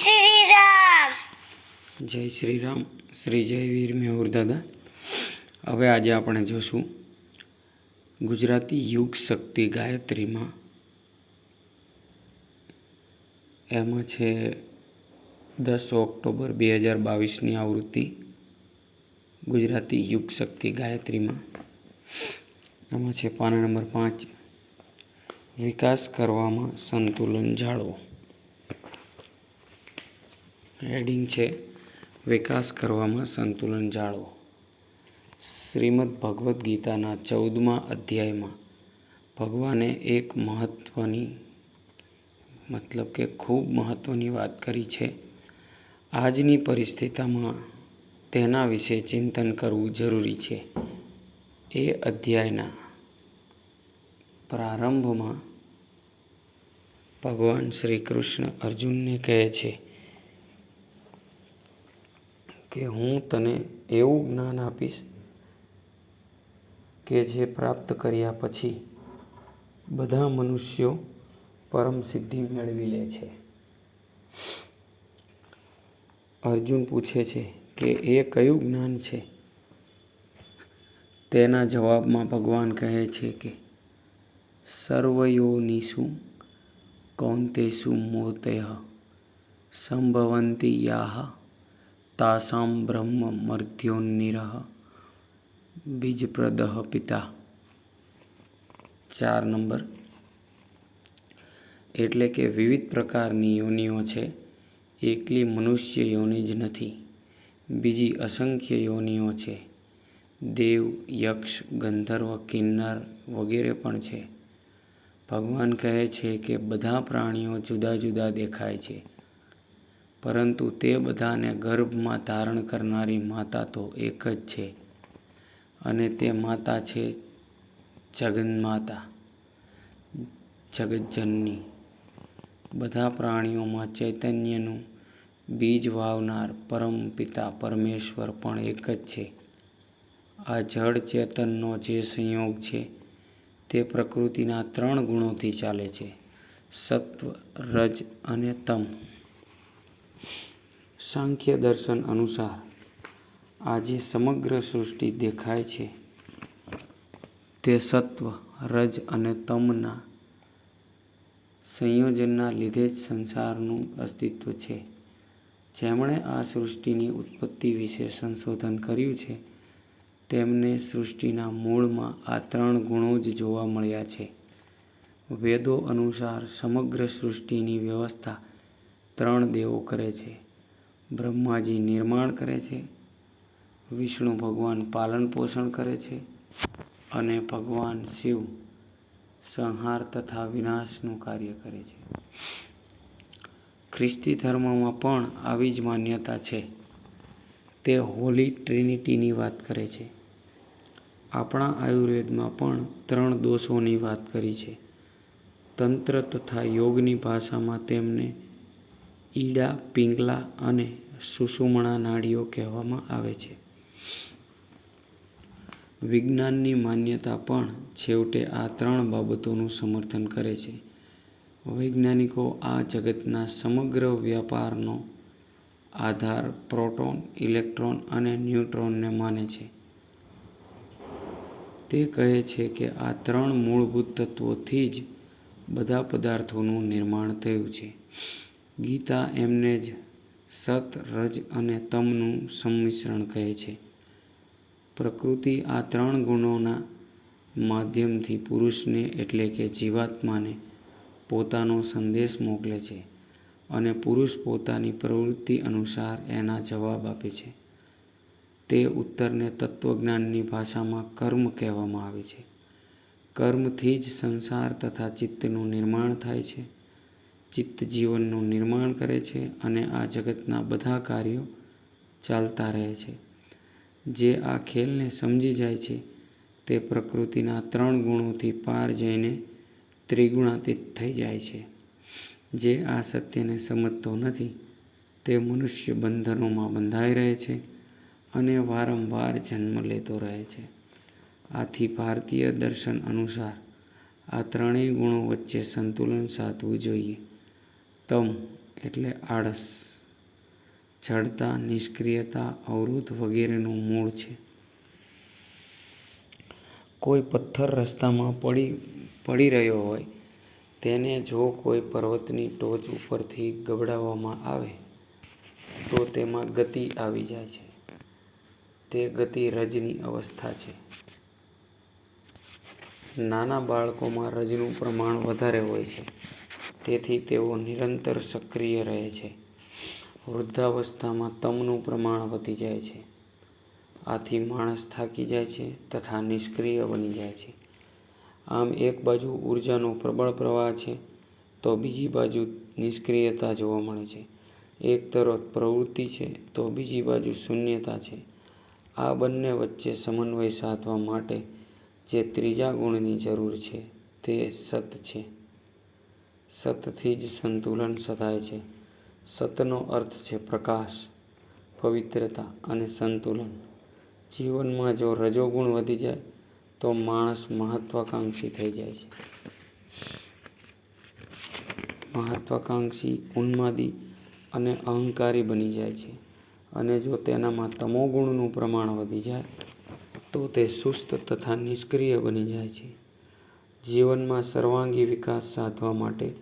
શ્રી રામ જય શ્રી રામ શ્રી જયવીર મેહુર દાદા. હવે આજે આપણે જોશું ગુજરાતી યુગ શક્તિ ગાયત્રીમાં એમાં છે દસ ઓક્ટોબર બે હજાર બાવીસની આવૃત્તિ ગુજરાતી યુગ શક્તિ ગાયત્રીમાં. એમાં છે પાના નંબર પાંચ. વિકાસ કરવામાં સંતુલન જાળવો. હેડિંગ છે, વિકાસ કરવામાં સંતુલન જાળવો. શ્રીમદ ભગવદ્ ગીતાના ચૌદમા અધ્યાયમાં ભગવાને એક મહત્ત્વની મતલબ કે ખૂબ મહત્ત્વની વાત કરી છે. આજની પરિસ્થિતિમાં તેના વિશે ચિંતન કરવું જરૂરી છે. એ અધ્યાયના પ્રારંભમાં ભગવાન શ્રી કૃષ્ણ અર્જુનને કહે છે કે હું તને એવું જ્ઞાન આપીશ કે જે પ્રાપ્ત કર્યા પછી બધા મનુષ્યો પરમ સિદ્ધિ મેળવી લે છે. અર્જુન પૂછે છે કે એ કયું જ્ઞાન છે? તેના જવાબમાં ભગવાન કહે છે કે, સર્વયોનિષુ કૌંતેષુ મૂર્તય સંભવંતી યાહ તાસામ બ્રહ્મ મર્ત્યોન્નિરહ બીજપ્રદહ પિતા ચાર નંબર એટલે કે વિવિધ પ્રકારની યોનિઓ છે, એકલી મનુષ્ય યોનિ જ નથી, બીજી અસંખ્ય યોનિઓ છે, દેવ, યક્ષ, ગંધર્વ, કિન્નર વગેરે પણ છે. ભગવાન કહે છે કે બધા પ્રાણીઓ જુદા જુદા દેખાય છે. પરંતુ તે બધાને ગર્ભમાં ધારણ કરનારી માતા તો એક જ છે અને તે માતા છે જગન્માતા જગજ્જનની બધા પ્રાણીઓમાં ચૈતન્યનું બીજ વાવનાર પરમ પિતા પરમેશ્વર પણ એક જ છે. આ જળ ચેતનનો જે સંયોગ છે તે પ્રકૃતિના ત્રણ ગુણોથી ચાલે છે, સત્વ, રજ અને તમ. સાંખ્ય દર્શન અનુસાર આજે સમગ્ર સૃષ્ટિ દેખાય છે. તે સત્વ, રજ અને તમના સંયોજનના લીધે જ સંસારનું અસ્તિત્વ છે. જેમણે આ સૃષ્ટિની ઉત્પત્તિ વિશે સંશોધન કર્યું છે, તેમને સૃષ્ટિના મૂળમાં આ ત્રણ ગુણો જ જોવા મળ્યા છે. વેદો અનુસાર સમગ્ર સૃષ્ટિની વ્યવસ્થા ત્રણ દેવો કરે છે. બ્રહ્માજી નિર્માણ કરે છે. વિષ્ણુ ભગવાન પાલન પોષણ કરે છે. અને ભગવાન શિવ સંહાર તથા વિનાશનું કાર્ય કરે છે. ખ્રિસ્તી ધર્મમાં પણ આવી જ માન્યતા છે. તે હોલી ટ્રિનિટીની વાત કરે છે. આપણા આયુર્વેદમાં પણ ત્રણ દોષોની વાત કરી છે. તંત્ર તથા યોગની ભાષામાં તેમને ઈડા, પિંગલા અને સુષુમણા નાડીઓ કહેવામાં આવે છે. વિજ્ઞાનની માન્યતા પણ છેવટે આ ત્રણ બાબતોનું સમર્થન કરે છે. વૈજ્ઞાનિકો આ જગતના સમગ્ર વ્યાપારનો આધાર પ્રોટોન, ઇલેક્ટ્રોન અને ન્યુટ્રોનને માને છે. તે કહે છે કે આ ત્રણ મૂળભૂત તત્વોથી જ બધા પદાર્થોનું નિર્માણ થયું છે. ગીતા એમને જ સત, રજ અને તમનું સંમિશ્રણ કહે છે. પ્રકૃતિ આ ત્રણ ગુણોના માધ્યમથી પુરુષને એટલે કે જીવાત્માને પોતાનો સંદેશ મોકલે છે અને પુરુષ પોતાની પ્રવૃત્તિ અનુસાર એના જવાબ આપે છે. તે ઉત્તરને તત્વજ્ઞાનની ભાષામાં કર્મ કહેવામાં આવે છે. કર્મથી જ સંસાર તથા ચિત્તનું નિર્માણ થાય છે. ચિત્ત જીવનનું નિર્માણ કરે છે અને આ જગતના બધા કાર્યો ચાલતા રહે છે. જે આ ખેલને સમજી જાય છે, તે પ્રકૃતિના ત્રણ ગુણોથી પાર જઈને ત્રિગુણાતીત થઈ જાય છે. જે આ સત્યને સમજતો નથી, તે મનુષ્ય બંધનોમાં બંધાઈ રહે છે અને વારંવાર જન્મ લેતો રહે છે. આથી ભારતીય દર્શન અનુસાર આ ત્રણેય ગુણો વચ્ચે સંતુલન સાધવું જોઈએ. તમ એટલે આળસ, જડતા, નિષ્ક્રિયતા, અવરોધ વગેરેનું મૂળ છે. કોઈ પથ્થર રસ્તામાં પડી પડી રહ્યો હોય, તેને જો કોઈ પર્વતની ટોચ ઉપરથી ગબડાવવામાં આવે, તો તેમાં ગતિ આવી જાય છે. તે ગતિ રજની અવસ્થા છે. નાના બાળકોમાં રજનું પ્રમાણ વધારે હોય છે. તેથી તેઓ નિરંતર સક્રિય રહે છે. વૃદ્ધાવસ્થામાં તમનું પ્રમાણ વધી જાય છે. આથી માણસ થાકી જાય છે તથા નિષ્ક્રિય બની જાય છે. આમ એક બાજુ ઊર્જાનો પ્રબળ પ્રવાહ છે, તો બીજી બાજુ નિષ્ક્રિયતા જોવા મળે છે. એક તરફ પ્રવૃત્તિ છે, તો બીજી બાજુ શૂન્યતા છે. આ બંને વચ્ચે સમન્વય સાધવા માટે જે ત્રીજા ગુણની જરૂર છે તે સત છે. સતથી જ સંતુલન સધાય છે. સતનો અર્થ છે પ્રકાશ, પવિત્રતા અને સંતુલન. જીવનમાં જો રજોગુણ વધી જાય, તો માણસ મહત્વાકાંક્ષી થઈ જાય છે. મહત્વાકાંક્ષી ઉન્માદી અને અહંકારી બની જાય છે અને જો તેનામાં તમોગુણનું પ્રમાણ વધી જાય, તો તે સુસ્ત તથા નિષ્ક્રિય બની જાય છે. જીવનમાં સર્વાંગી વિકાસ સાધવા માટે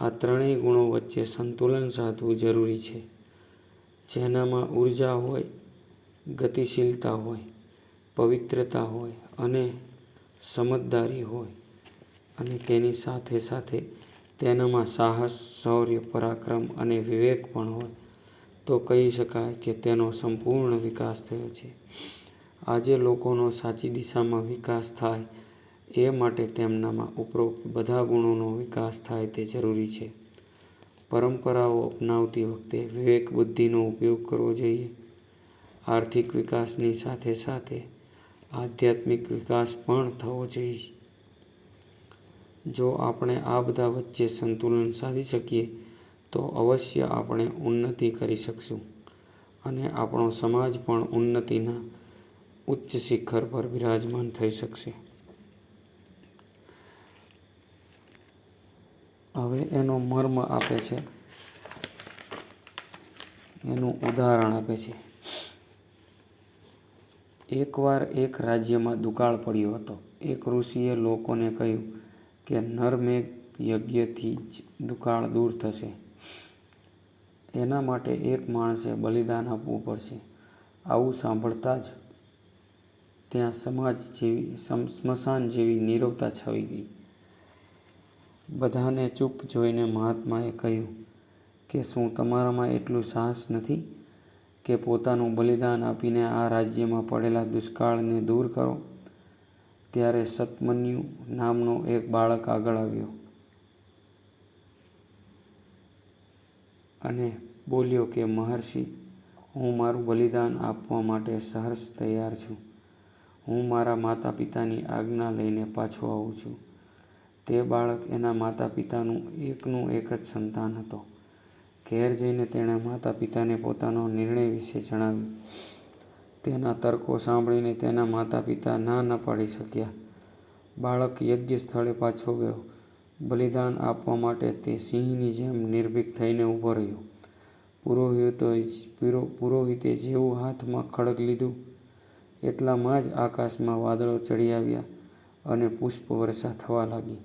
આ ત્રણેય ગુણો વચ્ચે સંતુલન સાધવું જરૂરી છે. જેનામાં ઊર્જા હોય, ગતિશીલતા હોય, પવિત્રતા હોય અને સમજદારી હોય અને તેની સાથે સાથે તેનામાં સાહસ, શૌર્ય, પરાક્રમ અને વિવેક પણ હોય, તો કહી શકાય કે તેનો સંપૂર્ણ વિકાસ થયો છે. આજે લોકોનો સાચી દિશામાં વિકાસ થાય એ માટે તેમનામાં ઉપરોક્ત બધા ગુણોનો વિકાસ થાય તે જરૂરી છે. પરંપરાઓ અપનાવતી વખતે વિવેક બુદ્ધિનો ઉપયોગ કરવો જોઈએ. આર્થિક વિકાસની સાથે સાથે આધ્યાત્મિક વિકાસ પણ થવો જોઈએ. જો આપણે આ બધા વચ્ચે સંતુલન સાધી શકીએ, તો અવશ્ય આપણે ઉન્નતિ કરી શકશું અને આપણો સમાજ પણ ઉન્નતિના ઉચ્ચ શિખર પર બિરાજમાન થઈ શકશે. હવે એનો મર્મ આપે છે. એનું ઉદાહરણ આપે છે. એકવાર એક રાજ્યમાં દુકાળ પડ્યો હતો. એક ઋષિએ લોકોને કહ્યું કે નરમેઘ યજ્ઞથી જ દુકાળ દૂર થશે. એના માટે એક માણસે બલિદાન આપવું પડશે. આવું સાંભળતા જ ત્યાં સમાજ જેવી સ્મશાન જેવી નીરવતા છવાઈ ગઈ. બધાને ચૂપ જોઈને મહાત્માએ કહ્યું કે શું તમારામાં એટલું સાહસ નથી કે પોતાનું બલિદાન આપીને આ રાજ્યમાં પડેલા દુષ્કાળને દૂર કરો? ત્યારે સતમન્યુ નામનો એક બાળક આગળ આવ્યો અને બોલ્યો કે, મહર્ષિ, હું મારું બલિદાન આપવા માટે સહર્ષ તૈયાર છું. હું મારા માતા પિતાની આજ્ઞા લઈને પાછો આવું છું. તે બાળક એના માતા પિતાનું એકનું એક જ સંતાન હતો. ઘેર જઈને તેણે માતા પિતાને પોતાનો નિર્ણય વિશે જણાવ્યું. તેના તર્કો સાંભળીને તેના માતા પિતા ના ન પાડી શક્યા. બાળક યજ્ઞ સ્થળે પાછો ગયો. બલિદાન આપવા માટે તે સિંહની જેમ નિર્ભીક થઈને ઊભો રહ્યો. પુરોહિતોએ પુરોહિતે જેવું હાથમાં ખડગ લીધું. એટલામાં જ આકાશમાં વાદળો ચડી આવ્યા અને પુષ્પ વર્ષા થવા લાગી.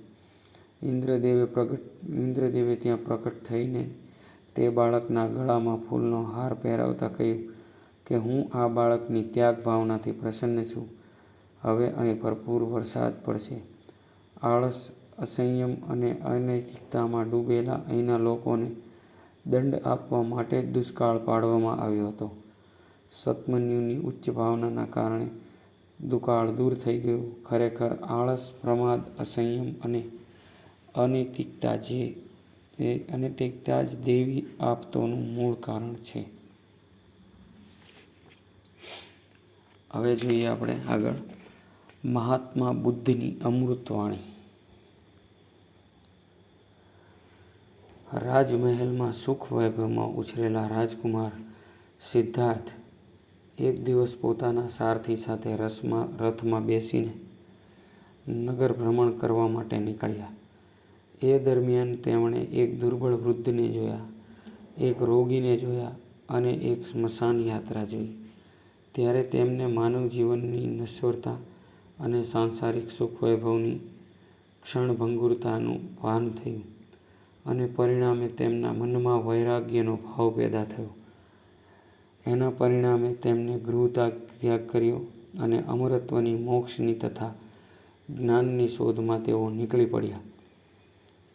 ઇન્દ્રદેવે પ્રગટ, ઇન્દ્રદેવે ત્યાં પ્રકટ થઈને તે બાળકના ગળામાં ફૂલનો હાર પહેરાવતા કહ્યું કે હું આ બાળકની ત્યાગ ભાવનાથી પ્રસન્ન છું. હવે અહીં ભરપૂર વરસાદ પડશે. આળસ, અસંયમ અને અનૈતિકતામાં ડૂબેલા અહીંના લોકોને દંડ આપવા માટે દુષ્કાળ પાડવામાં આવ્યો હતો. સતમન્યુની ઉચ્ચ ભાવનાના કારણે દુકાળ દૂર થઈ ગયું. ખરેખર આળસ, પ્રમાદ, અસંયમ અને અનૈતિકતા જે અનૈતિકતા જ દેવી આપતોનું મૂળ કારણ છે. હવે જોઈએ આપણે આગળ. મહાત્મા બુદ્ધની અમૃતવાણી. રાજમહેલમાં સુખ વૈભવમાં ઉછરેલા રાજકુમાર સિદ્ધાર્થ એક દિવસ પોતાના સારથી સાથે રસમાં રથમાં બેસીને નગર ભ્રમણ કરવા માટે નીકળ્યા. એ દરમિયાન તેમણે એક દુર્બળ વૃદ્ધને જોયા એક રોગીને જોયા અને એક સ્મશાન યાત્રા જોઈ. ત્યારે તેમને માનવ જીવનની નશ્વરતા અને સાંસારિક સુખ-વૈભવની ક્ષણભંગુરતાનું ભાન થયું અને પરિણામે તેમના મનમાં વૈરાગ્યનો ભાવ પેદા થયો. એના પરિણામે તેમને તેમણે ગૃહત્યાગ કર્યો અને અમરત્વની, મોક્ષની તથા જ્ઞાનની શોધમાં તેઓ નીકળી પડ્યા.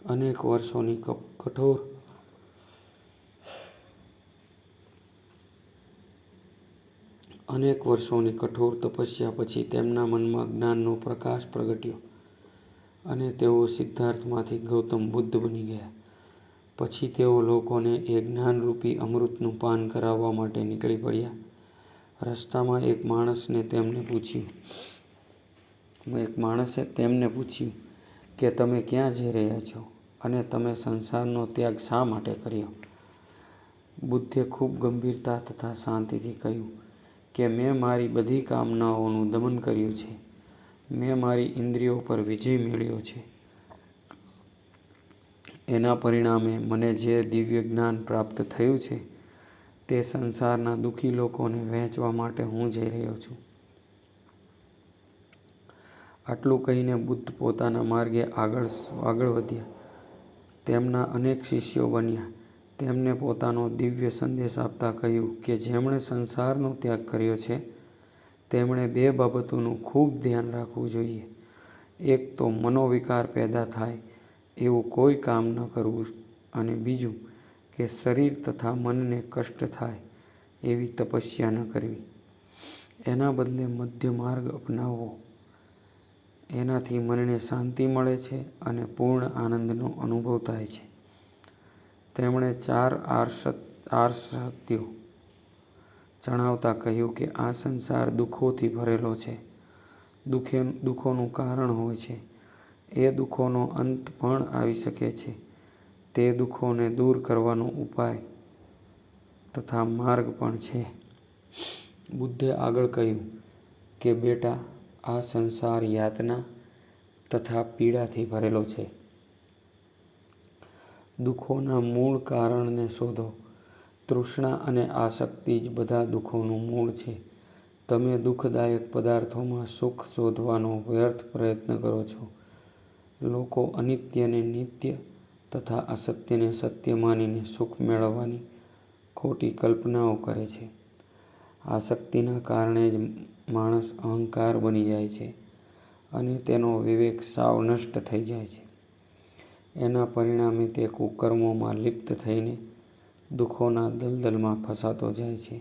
અનેક વર્ષોની કઠોર અનેક વર્ષોની કઠોર તપસ્યા પછી તેમના મનમાં જ્ઞાનનો પ્રકાશ પ્રગટ્યો અને તેઓ સિદ્ધાર્થમાંથી ગૌતમ બુદ્ધ બની ગયા. પછી તેઓ લોકોને એ જ્ઞાનરૂપી અમૃતનું પાન કરાવવા માટે નીકળી પડ્યા. રસ્તામાં એક માણસને તેમને પૂછ્યું, એક માણસે તેમને પૂછ્યું કે તમે ક્યાં જઈ રહ્યા છો અને તમે સંસારનો ત્યાગ શા માટે કર્યો? બુદ્ધે ખૂબ ગંભીરતા તથા શાંતિથી કહ્યું કે મેં મારી બધી કામનાઓનું દમન કર્યું છે. મેં મારી ઇન્દ્રિયો પર વિજય મેળવ્યો છે. એના પરિણામે મને જે દિવ્ય જ્ઞાન પ્રાપ્ત થયું છે તે સંસારના દુઃખી લોકોને વહેંચવા માટે હું જઈ રહ્યો છું. આટલું કહીને બુદ્ધ પોતાના માર્ગે આગળ આગળ વધ્યા. તેમના અનેક શિષ્યો બન્યા. તેમને પોતાનો દિવ્ય સંદેશ આપતા કહ્યું કે જેમણે સંસારનો ત્યાગ કર્યો છે, તેમણે બે બાબતોનું ખૂબ ધ્યાન રાખવું જોઈએ. એક તો મનોવિકાર પેદા થાય, એવું કોઈ કામ ન કરવું, અને બીજું કે શરીર તથા મનને કષ્ટ થાય એવી તપસ્યા ન કરવી. એના બદલે મધ્ય માર્ગ અપનાવવો. એનાથી મનને શાંતિ મળે છે અને પૂર્ણ આનંદનો અનુભવ થાય છે. તેમણે ચાર આર્યસત્યો જણાવતા કહ્યું કે આ સંસાર દુઃખોથી ભરેલો છે. દુઃખે, દુઃખોનું કારણ હોય છે. એ દુઃખોનો અંત પણ આવી શકે છે. તે દુઃખોને દૂર કરવાનો ઉપાય તથા માર્ગ પણ છે. બુદ્ધે આગળ કહ્યું કે, બેટા આ સંસાર યાતના તથા પીડાથી ભરેલો છે. દુઃખોના મૂળ કારણને શોધો. તૃષ્ણા અને આસક્તિ જ બધા દુઃખોનું મૂળ છે. તમે દુઃખદાયક પદાર્થોમાં સુખ શોધવાનો વ્યર્થ પ્રયત્ન કરો છો. લોકો અનિત્યને નિત્ય તથા અસત્યને સત્ય માનીને સુખ મેળવવાની ખોટી કલ્પનાઓ કરે છે. આસક્તિના કારણે જ માણસ અહંકાર બની જાય છે અને તેનો વિવેક સાવ નષ્ટ થઈ જાય છે. એના પરિણામે તે કુકર્મોમાં લિપ્ત થઈને દુઃખોના દલદલમાં ફસાતો જાય છે.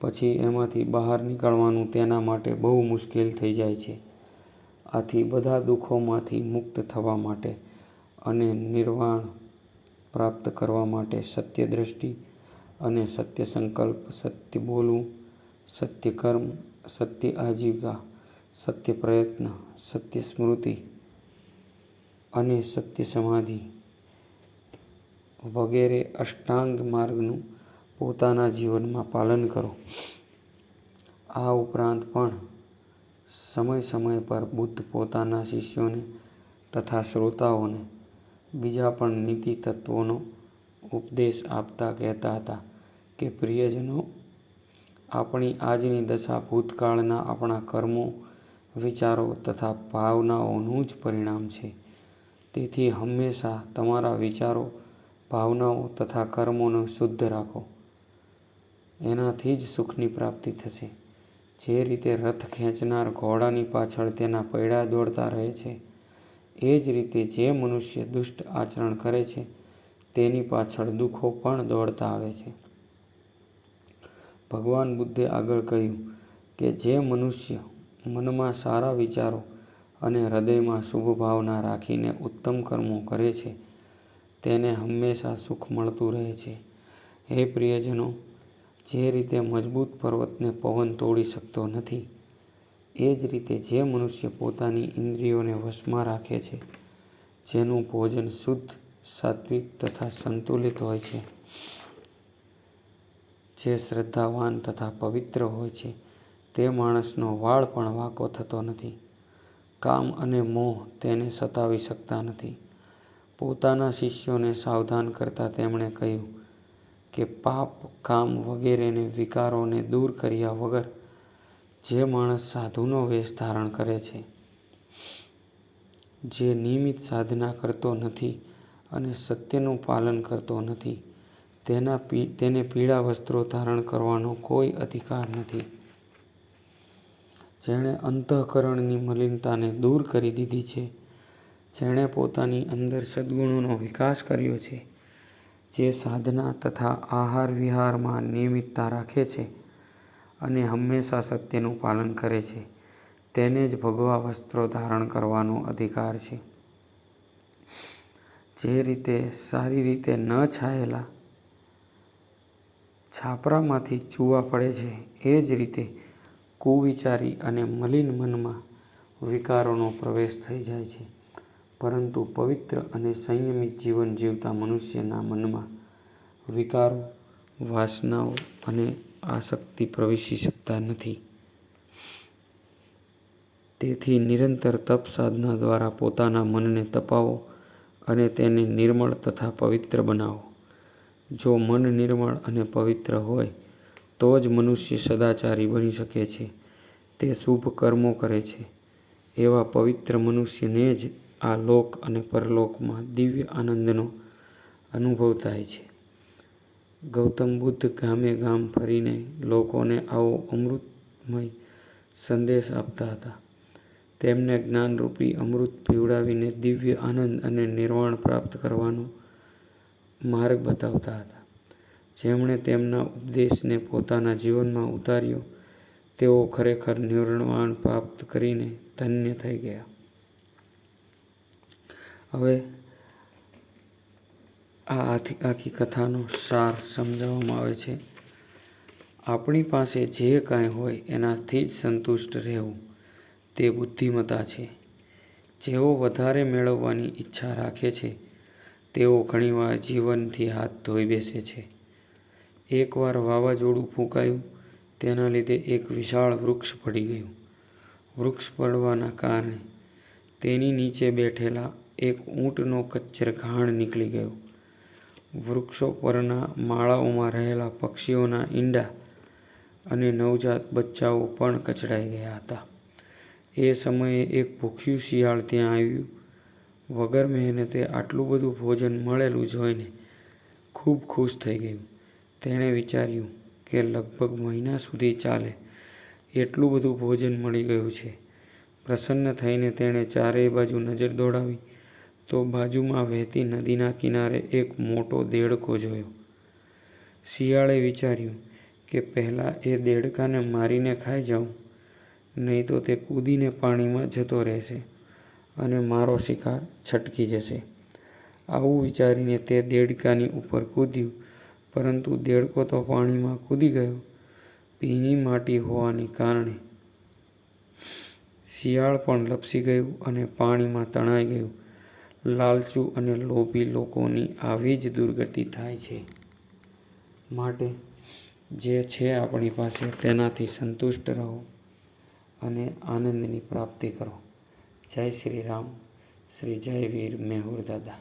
પછી એમાંથી બહાર નીકળવાનું તેના માટે બહુ મુશ્કેલ થઈ જાય છે. આથી બધા દુઃખોમાંથી મુક્ત થવા માટે અને નિર્વાણ પ્રાપ્ત કરવા માટે સત્ય દ્રષ્ટિ અને સત્ય સંકલ્પ, સત્ય બોલવું, સત્ય કર્મ, સત્ય આજીવિકા, સત્ય પ્રયત્ન, સત્ય સ્મૃતિ અને સત્ય સમાધિ વગેરે અષ્ટાંગ માર્ગનું પોતાના જીવનમાં પાલન કરો. આ ઉપરાંત પણ સમય સમય પર બુદ્ધ પોતાના શિષ્યોને તથા શ્રોતાઓને બીજા પણ નીતિ તત્વોનો ઉપદેશ આપતા કહેતા હતા કે પ્રિયજનો આપણી આજની દશા ભૂતકાળના આપણા કર્મો, વિચારો તથા ભાવનાઓનું જ પરિણામ છે. તેથી હંમેશા તમારા વિચારો, ભાવનાઓ તથા કર્મોને શુદ્ધ રાખો. એનાથી જ સુખની પ્રાપ્તિ થશે. જે રીતે રથ ખેંચનાર ઘોડાની પાછળ તેના પૈડા દોડતા રહે છે એ જ રીતે જે મનુષ્ય દુષ્ટ આચરણ કરે છે તેની પાછળ દુઃખો પણ દોડતા આવે છે. ભગવાન બુદ્ધે આગળ કહ્યું કે જે મનુષ્ય મનમાં સારા વિચારો અને હૃદયમાં શુભ ભાવના રાખીને ઉત્તમ કર્મો કરે છે તેને હંમેશા સુખ મળતું રહે છે. હે પ્રિયજનો જે રીતે મજબૂત પર્વતને પવન તોડી શકતો નથી એ જ રીતે જે મનુષ્ય પોતાની ઇન્દ્રિયોને વશમાં રાખે છે, જેનું ભોજન શુદ્ધ, સાત્વિક તથા સંતુલિત હોય છે, જે શ્રદ્ધાવાન તથા પવિત્ર હોય છે, તે માણસનો વાળ પણ વાંકો થતો નથી. કામ અને મોહ તેને સતાવી શકતા નથી. પોતાના શિષ્યોને સાવધાન કરતા તેમણે કહ્યું કે, પાપ, કામ વગેરેને વિકારોને દૂર કર્યા વગર જે માણસ સાધુનો વેશ ધારણ કરે છે, જે નિયમિત સાધના કરતો નથી અને સત્યનું પાલન કરતો નથી તેના તેને પીળા વસ્ત્રો ધારણ કરવાનો કોઈ અધિકાર નથી. જેણે અંતઃકરણની મલિનતાને દૂર કરી દીધી છે. જેણે પોતાની અંદર સદ્ગુણોનો વિકાસ કર્યો છે. જે સાધના તથા આહાર વિહારમાં નિયમિતતા રાખે છે અને હંમેશા સત્યનું પાલન કરે છે. તેને જ ભગવા વસ્ત્રો ધારણ કરવાનો અધિકાર છે. જે રીતે સારી રીતે ન છાયેલા છાપરામાંથી ચૂવા પડે છે. એ જ રીતે કુવિચારી અને મલિન મનમાં વિકારોનો પ્રવેશ થઈ જાય છે. પરંતુ પવિત્ર અને સંયમિત જીવન જીવતા મનુષ્યના મનમાં વિકારો, વાસનાઓ અને આસક્તિ પ્રવેશી શકતા નથી. તેથી નિરંતર તપ સાધના દ્વારા પોતાના મનને તપાવો અને તેને નિર્મળ તથા પવિત્ર બનાવો. જો મન નિર્મળ અને પવિત્ર હોય, તો જ મનુષ્ય સદાચારી બની શકે છે. તે શુભ કર્મો કરે છે. એવા પવિત્ર મનુષ્યને જ આ લોક અને પરલોકમાં દિવ્ય આનંદનો અનુભવ થાય છે. ગૌતમ બુદ્ધ ગામે ગામ ફરીને લોકોને આવો અમૃતમય સંદેશ આપતા હતા. તેમને જ્ઞાનરૂપી અમૃત પીવડાવીને દિવ્ય આનંદ અને નિર્વાણ પ્રાપ્ત કરવાનો માર્ગ બતાવતા હતા. જેમણે તેમના ઉપદેશને પોતાના જીવનમાં ઉતાર્યો, તેઓ ખરેખર નિર્વાણ પ્રાપ્ત કરીને ધન્ય થઈ ગયા. હવે આ આખી આખી કથાનો સાર સમજાવવામાં આવે છે. આપણી પાસે જે કાંઈ હોય એનાથી જ સંતુષ્ટ રહેવું. તે બુદ્ધિમત્તા છે. જેઓ વધારે મેળવવાની ઈચ્છા રાખે છે તેઓ ઘણીવાર જીવનથી હાથ ધોઈ બેસે છે. એકવાર વાવાઝોડું ફૂંકાયું, તેના લીધે એક વિશાળ વૃક્ષ પડી ગયું. વૃક્ષ પડવાના કારણે તેની નીચે બેઠેલા એક ઊંટનો કચ્છર ઘાણ નીકળી ગયો. વૃક્ષો પરના માળાઓમાં રહેલા પક્ષીઓના ઈંડા અને નવજાત બચ્ચાઓ પણ કચડાઈ ગયા હતા. એ સમયે એક ભૂખ્યું શિયાળ ત્યાં આવ્યું. વગર મહેનતે આટલું બધું ભોજન મળેલું જોઈને ખૂબ ખુશ થઈ ગયું. તેણે વિચાર્યું કે લગભગ મહિના સુધી ચાલે. એટલું બધું ભોજન મળી ગયું છે. પ્રસન્ન થઈને તેણે ચારેય બાજુ નજર દોડાવી તો બાજુમાં વહેતી નદીના કિનારે એક મોટો દેડકો જોયો. શિયાળે વિચાર્યું કે પહેલાં એ દેડકાને મારીને ખાઈ જાઉં, નહીં તો તે કૂદીને પાણીમાં જતો રહેશે. અને મારો શિકાર છટકી જશે. આવું વિચારીને તે દેડકાની ઉપર કૂદ્યું, પરંતુ દેડકો તો પાણીમાં કૂદી ગયો. ભીની માટી હોવાને કારણે શિયાળ પણ લપસી ગયું અને પાણીમાં તણાઈ ગયું. લાલચુ અને લોભી લોકોની આવી જ દુર્ગતિ થાય છે. માટે જે છે આપણી પાસે તેનાથી સંતુષ્ટ રહો અને આનંદની પ્રાપ્તિ કરો. જય શ્રી રામ. શ્રી જય વીર મેહુર દાદા.